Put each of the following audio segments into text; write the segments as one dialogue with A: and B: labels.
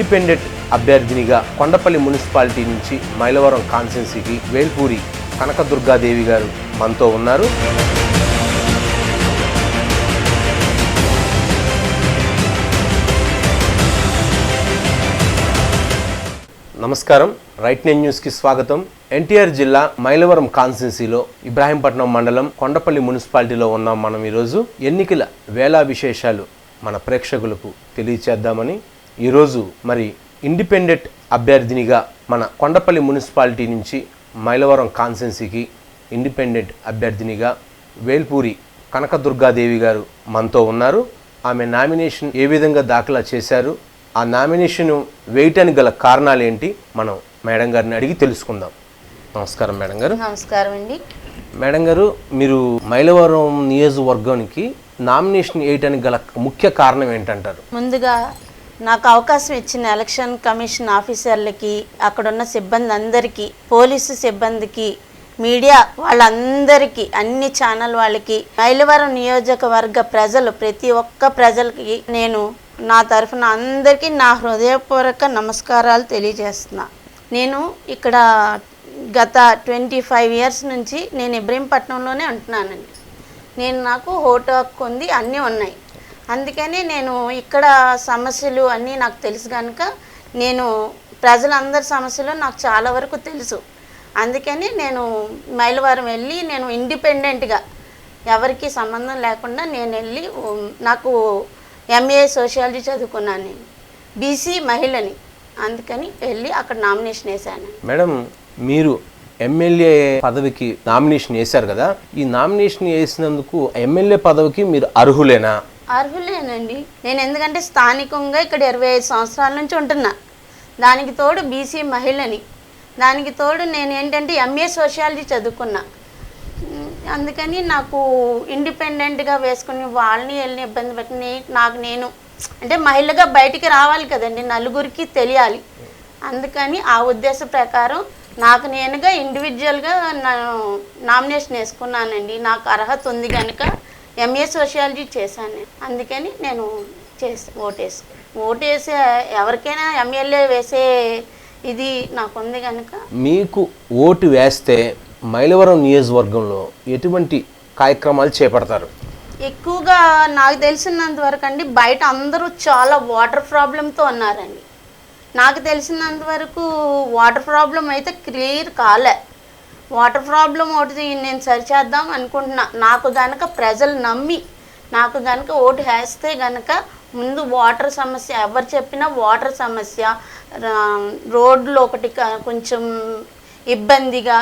A: Independent అభ్యర్థినిగా Kondapalli municipality నుంచి మైలవరం కాన్స్టెన్సీకి వేల్పూరి కనకదుర్గాదేవి గారు మనతో ఉన్నారు. నమస్కారం. రైట్ నైన్ న్యూస్కి స్వాగతం. ఎన్టీఆర్ జిల్లా మైలవరం కాన్స్టిట్యున్సీలో ఇబ్రాహీంపట్నం మండలం కొండపల్లి మున్సిపాలిటీలో ఉన్నాం మనం ఈరోజు. ఎన్నికల వేళా విశేషాలు మన ప్రేక్షకులకు తెలియచేద్దామని ఈరోజు మరి ఇండిపెండెంట్ అభ్యర్థినిగా మన కొండపల్లి మున్సిపాలిటీ నుంచి మైలవరం కాన్స్టిట్యున్సీకి ఇండిపెండెంట్ అభ్యర్థినిగా వేల్పూరి కనకదుర్గాదేవి గారు మనతో ఉన్నారు. ఆమె నామినేషన్ ఏ విధంగా దాఖలా చేశారు? ఆ నామినేషన్ వేయటానికి గల కారణాలు ఏంటి మనం మేడం గారిని అడిగి తెలుసుకుందాం. నమస్కారం మేడం గారు.
B: నమస్కారం అండి.
A: మేడం గారు మీరు మైలవరం నియోజకవర్గానికి నామినేషన్ వేయటానికి గల ముఖ్య కారణం ఏంటంటారు?
B: ముందుగా నాకు అవకాశం ఇచ్చిన ఎలక్షన్ కమిషన్ ఆఫీసర్లకి అక్కడున్న సిబ్బంది అందరికీ పోలీసు సిబ్బందికి మీడియా వాళ్ళందరికీ అన్ని ఛానల్ వాళ్ళకి మైలవరం నియోజకవర్గ ప్రజలు ప్రతి ఒక్క ప్రజలకి నేను నా తరఫున అందరికీ నా హృదయపూర్వక నమస్కారాలు తెలియజేస్తున్నా. నేను ఇక్కడ గత ట్వంటీ ఫైవ్ ఇయర్స్ నుంచి నేను ఇబ్రహీంపట్నంలోనే ఉంటున్నానండి. నేను నాకు ఓటు ఉంది అన్నీ ఉన్నాయి. అందుకని నేను ఇక్కడ సమస్యలు అన్నీ నాకు తెలుసు కనుక నేను ప్రజలందరి సమస్యలు నాకు చాలా వరకు తెలుసు. అందుకని నేను మైలవరం వెళ్ళి నేను ఇండిపెండెంట్గా ఎవరికి సంబంధం లేకుండా నేను వెళ్ళి నాకు ఎంఏ సోషియాలజీ చదువుకున్నాను నేను. బీసీ మహిళని. అందుకని వెళ్ళి అక్కడ నామినేషన్ వేశాను
A: మేడం మీరు ఎమ్మెల్యే పదవికి నామినేషన్ వేశారు కదా ఈ నామినేషన్ వేసినందుకు ఎమ్మెల్యే పదవికి మీరు అర్హులేనా?
B: అర్హులేనండి. నేను ఎందుకంటే స్థానికంగా ఇక్కడ ఇరవై ఐదు సంవత్సరాల నుంచి ఉంటున్నా. దానికి తోడు బీసీ మహిళని. దానికి తోడు నేను ఏంటంటే ఎంఏ సోషియాలజీ చదువుకున్నా. అందుకని నాకు ఇండిపెండెంట్గా వేసుకుని వాళ్ళని వెళ్ళి ఇబ్బంది పెట్టి నాకు నేను అంటే మహిళగా బయటికి రావాలి కదండి నలుగురికి తెలియాలి. అందుకని ఆ ఉద్దేశ ప్రకారం నాకు నేనుగా ఇండివిజువల్గా నామినేషన్ వేసుకున్నానండి. నాకు అర్హత ఉంది కనుక ఎంఏ సోషియాలజీ చేశాను. నేను అందుకని నేను చేసి ఓటేసి ఓటేసే ఎవరికైనా ఎమ్మెల్యే వేసే ఇది నాకు ఉంది కనుక
A: మీకు ఓటు వేస్తే మైలవరం నియోజకవర్గంలో ఎటువంటి కార్యక్రమాలు చేపడతారు?
B: ఎక్కువగా నాకు తెలిసినంత వరకు అండి బయట అందరూ చాలా వాటర్ ప్రాబ్లంతో ఉన్నారండి. నాకు తెలిసినంత వరకు వాటర్ ప్రాబ్లం అయితే క్లియర్ కాలే. వాటర్ ప్రాబ్లం ఒకటి నేను సరిచేద్దాం అనుకుంటున్నా నాకు గనక ప్రజలు నమ్మి నాకు గనక ఓటు వేస్తే గనక ముందు వాటర్ సమస్య ఎవరు చెప్పినా వాటర్ సమస్య రోడ్లు ఒకటి కొంచెం ఇబ్బందిగా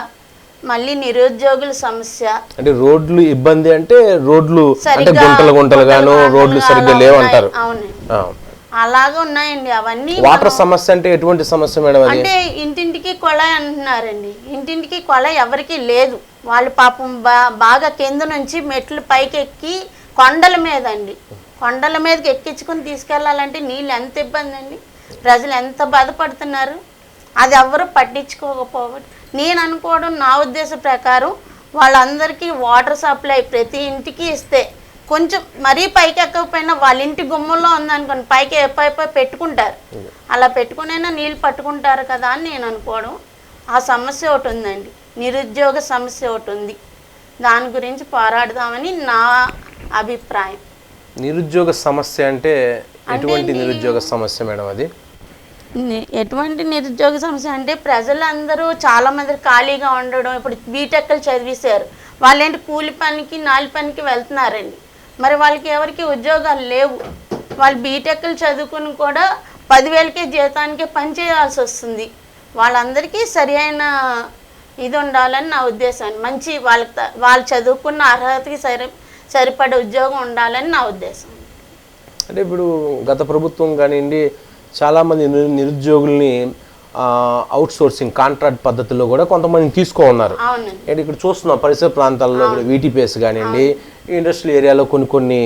B: మళ్ళీ నిరుద్యోగుల సమస్య
A: అంటే రోడ్లు ఇబ్బంది అంటే రోడ్లు అంటే
B: సరిగ్గా
A: గుంటలు గుంటలు గాను రోడ్లు సరిగ్గా. లేవంటారు
B: అవునండి. అలాగే ఉన్నాయండి. అవన్నీ
A: వాటర్ సమస్య అంటే ఎటువంటి సమస్య మేడం
B: అంటే ఇంటింటికి కొళాయి అంటున్నారండి. ఇంటింటికి కొళాయి ఎవరికి లేదు. వాళ్ళు పాపం బాగా కింద నుంచి మెట్లు పైకి ఎక్కి కొండల మీద అండి కొండల మీదకి ఎక్కించుకొని తీసుకెళ్ళాలంటే నీళ్ళు ఎంత ఇబ్బంది అండి ప్రజలు ఎంత బాధపడుతున్నారు? అది ఎవరు పట్టించుకోకపోవడం. నేను అనుకోవడం నా ఉద్దేశ ప్రకారం వాళ్ళందరికీ వాటర్ సప్లై ప్రతి ఇంటికి ఇస్తే కొంచెం మరీ పైకి ఎక్కకపోయినా వాళ్ళ ఇంటి గుమ్మంలో ఉందనుకోండి పైకి పై పై పెట్టుకుంటారు అలా పెట్టుకునైనా నీళ్ళు పట్టుకుంటారు కదా అని నేను అనుకోవడం. ఆ సమస్య ఒకటి ఉందండి. నిరుద్యోగ సమస్య ఒకటి ఉంది. దాని గురించి పోరాడదామని నా అభిప్రాయం.
A: నిరుద్యోగ సమస్య అంటే ఎటువంటి నిరుద్యోగ సమస్య మేడం అది?
B: ఎటువంటి నిరుద్యోగ సమస్య అంటే ప్రజలందరూ చాలా మంది ఖాళీగా ఉండడం. ఇప్పుడు బీటెక్లు చదివేశారు. వాళ్ళేంటి కూలి పనికి నాలి పనికి వెళ్తున్నారండి. మరి వాళ్ళకి ఎవరికి ఉద్యోగాలు లేవు. వాళ్ళు బీటెక్లు చదువుకుని కూడా పదివేలకే జీతానికే పని చేయాల్సి వస్తుంది. వాళ్ళందరికీ సరి అయిన ఇది ఉండాలని నా ఉద్దేశం. మంచి వాళ్ళకి వాళ్ళు చదువుకున్న అర్హతకి సరి సరిపడే ఉద్యోగం ఉండాలని నా ఉద్దేశం.
A: అంటే ఇప్పుడు గత ప్రభుత్వం కానివ్వండి చాలామంది నిరుద్యోగుల్ని అవుట్ సోర్సింగ్ కాంట్రాక్ట్ పద్ధతిలో కూడా కొంతమందిని తీసుకో ఉన్నారు అంటే ఇక్కడ చూస్తున్నాం పరిసర ప్రాంతాల్లో ఇక్కడ వీటీపీఎస్ కానివ్వండి ఇండస్ట్రియల్ ఏరియాలో కొన్ని కొన్ని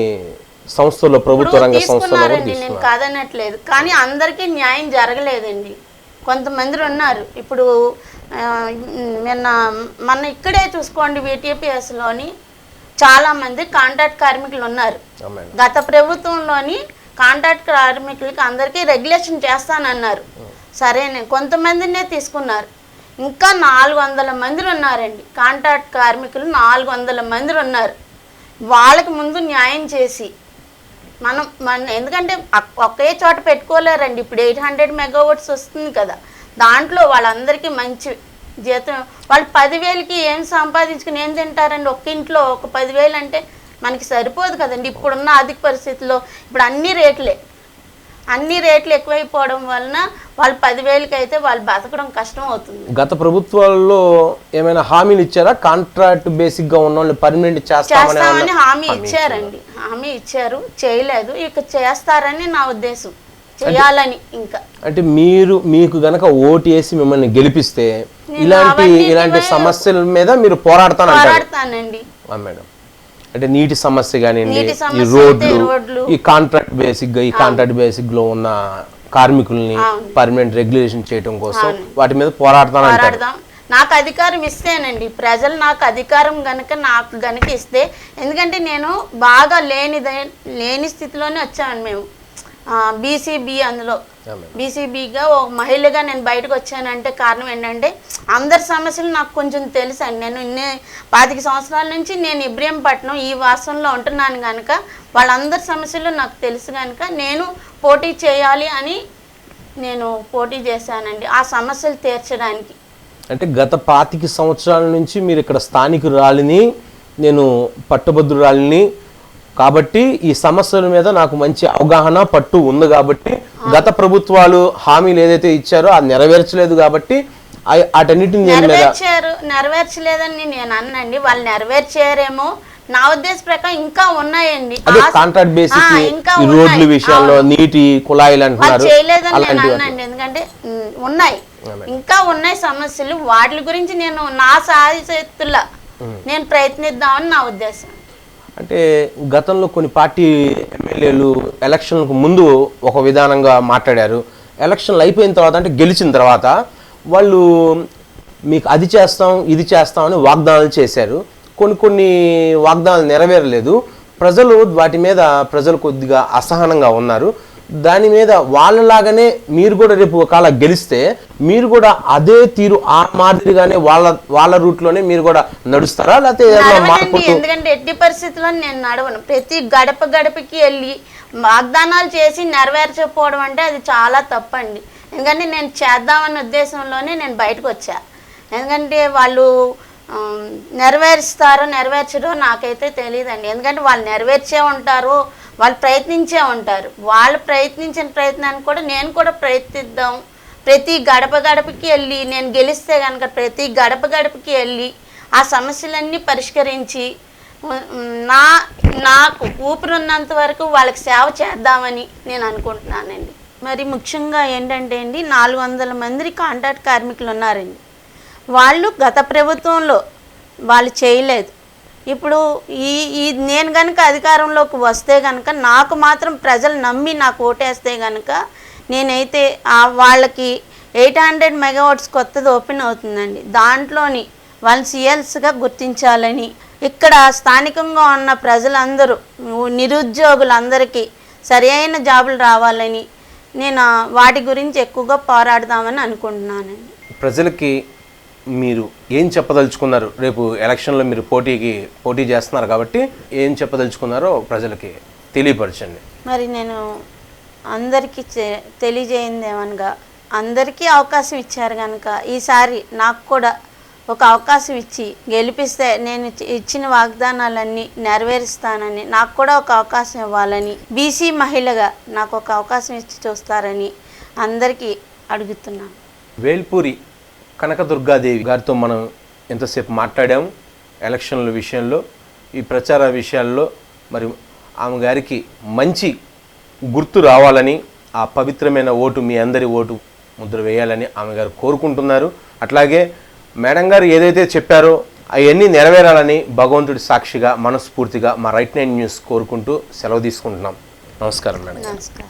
A: సంస్థల్లో ప్రభుత్వ రంగ కూడా
B: తీసుకున్నారండి నేను కాదనట్లేదు. కానీ అందరికీ న్యాయం జరగలేదండి. కొంతమంది ఉన్నారు. ఇప్పుడు నిన్న మన ఇక్కడే చూసుకోండి వీటీపీఎస్లోని చాలా మంది కాంట్రాక్ట్ కార్మికులు ఉన్నారు. గత ప్రభుత్వంలోని కాంట్రాక్ట్ కార్మికులకి అందరికీ రెగ్యులేషన్ చేస్తానన్నారు. సరే కొంతమందినే తీసుకున్నారు. ఇంకా నాలుగు వందల మంది ఉన్నారండి కాంట్రాక్ట్ కార్మికులు నాలుగు వందల మంది ఉన్నారు వాళ్ళకి ముందు న్యాయం చేసి మనం మన ఎందుకంటే ఒకే చోట పెట్టుకోలేరండి. ఇప్పుడు ఎయిట్ హండ్రెడ్ మెగావాట్స్ వస్తుంది కదా. దాంట్లో వాళ్ళందరికీ మంచి జీతం. వాళ్ళు పదివేలకి ఏం సంపాదించుకుని ఏం తింటారండి? ఒక్క ఇంట్లో ఒక పదివేలు అంటే మనకి సరిపోదు కదండి. ఇప్పుడున్న ఆర్థిక పరిస్థితుల్లో ఇప్పుడు అన్ని రేట్లే. అన్ని రేట్లు ఎక్కువైపోవడం వలన వాళ్ళు పదివేలకి అయితే వాళ్ళు బతకడం కష్టం అవుతుంది.
A: గత ప్రభుత్వాల్లో ఏమైనా హామీలు ఇచ్చారా? కాంట్రాక్ట్ బేసిక్గా ఉన్న వాళ్ళని పర్మనెంట్ చేస్తామని
B: హామీ ఇచ్చారండి. హామీ ఇచ్చారు. చేయలేదు. ఇక చేస్తారని నా ఉద్దేశం. చేయాలని ఇంకా.
A: అంటే మీరు మీకు గనక ఓటు వేసి మిమ్మల్ని గెలిపిస్తే ఇలాంటి ఇలాంటి సమస్యల మీద మీరు పోరాడతానంటారు.
B: పోరాడతానండి.
A: మేడం. అంటే నీటి సమస్య కానివ్వండి
B: నీటి
A: ఈ రోడ్లు. ఈ కాంట్రాక్ట్ బేసిక్గా ఈ కాంట్రాక్ట్ బేసిక్లో ఉన్న కార్మికుల్ని. పర్మనెంట్ రెగ్యులేషన్ చేయడం కోసం వాటి మీద పోరాడతానంటారు
B: పోరాడదాం. నాకు అధికారం ఇస్తేనండి. ప్రజలు నాకు అధికారం గనక నాకు గనక ఇస్తే ఎందుకంటే నేను బాగా లేనిదే లేని స్థితిలోనే వచ్చాను మేము. బీసీబీ అందులో. బీసీబీగా ఒక మహిళగా నేను బయటకు వచ్చానంటే కారణం ఏంటంటే అందరి సమస్యలు నాకు కొంచెం తెలుసు అండి నేను ఇన్ని పాతిక సంవత్సరాల నుంచి నేను ఇబ్రహీంపట్నం ఈ వాసంలో ఉంటున్నాను కనుక వాళ్ళందరి సమస్యలు నాకు తెలుసు కనుక నేను పోటీ చేయాలి అని నేను పోటీ చేశానండి ఆ సమస్యలు తీర్చడానికి.
A: అంటే గత పాతిక సంవత్సరాల నుంచి మీరు ఇక్కడ స్థానికురాలిని నేను పట్టుభద్రురాలిని కాబట్టి ఈ సమస్యల మీద నాకు మంచి అవగాహన పట్టు ఉంది కాబట్టి గత ప్రభుత్వాలు హామీలు ఏదైతే ఇచ్చారో అది నెరవేర్చలేదు కాబట్టి మీద
B: నెరవేర్చారు నెరవేర్చలేదని నేను అన్నండి. వాళ్ళు నెరవేర్చారేమో నా ఉద్దేశ ప్రకారం ఇంకా ఉన్నాయండి.
A: కాంట్రాక్ట్ ఈ రోడ్ల. విషయాల్లో నీటి కుళాయిలు అంటున్నారు.
B: చేయలేదని నేను
A: అలాంటివి
B: అన్నాండి. ఎందుకంటే ఉన్నాయి. ఇంకా ఉన్నాయి సమస్యలు. వాటి గురించి నేను నా సాయశక్తుల నేను ప్రయత్నిద్దామని నా ఉద్దేశం.
A: అంటే గతంలో కొన్ని పార్టీ ఎమ్మెల్యేలు ఎలక్షన్లకు ముందు ఒక విధానంగా మాట్లాడారు. ఎలక్షన్లు అయిపోయిన తర్వాత అంటే గెలిచిన తర్వాత వాళ్ళు మీకు అది చేస్తాం ఇది చేస్తాం అని వాగ్దానాలు చేశారు. కొన్ని కొన్ని వాగ్దానాలు నెరవేరలేదు. ప్రజలు వాటి మీద ప్రజలు కొద్దిగా అసహనంగా ఉన్నారు. దాని మీద వాళ్ళలాగానే మీరు కూడా రేపు ఒకవేళ గెలిస్తే మీరు కూడా అదే తీరు ఆ మాదిరిగానే వాళ్ళ వాళ్ళ రూట్లోనే మీరు కూడా నడుస్తారా? లేకపోతే
B: ఎందుకంటే ఎట్టి పరిస్థితుల్లో నేను నడవను. ప్రతి గడప గడపకి వెళ్ళి వాగ్దానాలు చేసి నెరవేర్చకపోవడం అంటే అది చాలా తప్పండి. ఎందుకంటే నేను చేద్దామన్న ఉద్దేశంలోనే నేను బయటకు వచ్చా. ఎందుకంటే వాళ్ళు నెరవేరుస్తారో నెరవేర్చరో నాకైతే తెలియదండి ఎందుకంటే వాళ్ళు నెరవేర్చే ఉంటారు. వాళ్ళు ప్రయత్నించే ఉంటారు. వాళ్ళు ప్రయత్నించిన ప్రయత్నాన్ని కూడా నేను కూడా ప్రయత్నిద్దాం. ప్రతి గడప గడపకి వెళ్ళి నేను గెలిస్తే కనుక ప్రతి గడప గడపకి వెళ్ళి ఆ సమస్యలన్నీ పరిష్కరించి నా నాకు ఊపిరున్నంత వరకు వాళ్ళకి సేవ చేద్దామని నేను అనుకుంటున్నానండి. మరి ముఖ్యంగా ఏంటంటే అండి నాలుగు వందల మంది కాంట్రాక్ట్ కార్మికులు ఉన్నారండి. వాళ్ళు గత ప్రభుత్వంలో వాళ్ళు చేయలేదు. ఇప్పుడు ఈ ఈ నేను కనుక అధికారంలోకి వస్తే కనుక నాకు మాత్రం ప్రజలు నమ్మి నాకు ఓటేస్తే కనుక నేనైతే వాళ్ళకి ఎయిట్ హండ్రెడ్ మెగావాట్స్ కొత్తది ఓపెన్ అవుతుందండి. దాంట్లోని వాళ్ళు సిఎల్స్గా గుర్తించాలని ఇక్కడ స్థానికంగా ఉన్న ప్రజలందరూ నిరుద్యోగులందరికీ సరి అయిన జాబులు రావాలని నేను వాటి గురించి ఎక్కువగా పోరాడదామని అనుకుంటున్నానండి.
A: ప్రజలకి మీరు ఏం చెప్పదలుచుకున్నారు? రేపు ఎలక్షన్లో మీరు పోటీకి పోటీ చేస్తున్నారు కాబట్టి ఏం చెప్పదలుచుకున్నారో ప్రజలకి తెలియపరచండి.
B: మరి నేను అందరికీ చె- తెలియజేయింది ఏమనగా అందరికీ అవకాశం ఇచ్చారు కనుక ఈసారి నాకు కూడా ఒక అవకాశం ఇచ్చి గెలిపిస్తే నేను ఇచ్చి- ఇచ్చిన వాగ్దానాలన్నీ నెరవేరుస్తానని నాకు కూడా ఒక అవకాశం ఇవ్వాలని బీసీ మహిళగా నాకు ఒక అవకాశం ఇచ్చి చూస్తారని అందరికీ అడుగుతున్నాను.
A: వేల్పూరి కనకదుర్గాదేవి గారితో మనం ఎంతసేపు మాట్లాడాము ఎలక్షన్ల విషయంలో ఈ ప్రచార విషయాల్లో మరి ఆమె గారికి మంచి గుర్తు రావాలని ఆ పవిత్రమైన ఓటు మీ అందరి ఓటు ముద్ర వేయాలని ఆమె గారు కోరుకుంటున్నారు. అట్లాగే మేడం గారు ఏదైతే చెప్పారో అవన్నీ నెరవేరాలని భగవంతుడి సాక్షిగా మనస్ఫూర్తిగా మా రైట్ నైన్ న్యూస్ కోరుకుంటూ సెలవు తీసుకుంటున్నాం. నమస్కారం మేడం
B: నమస్కారం.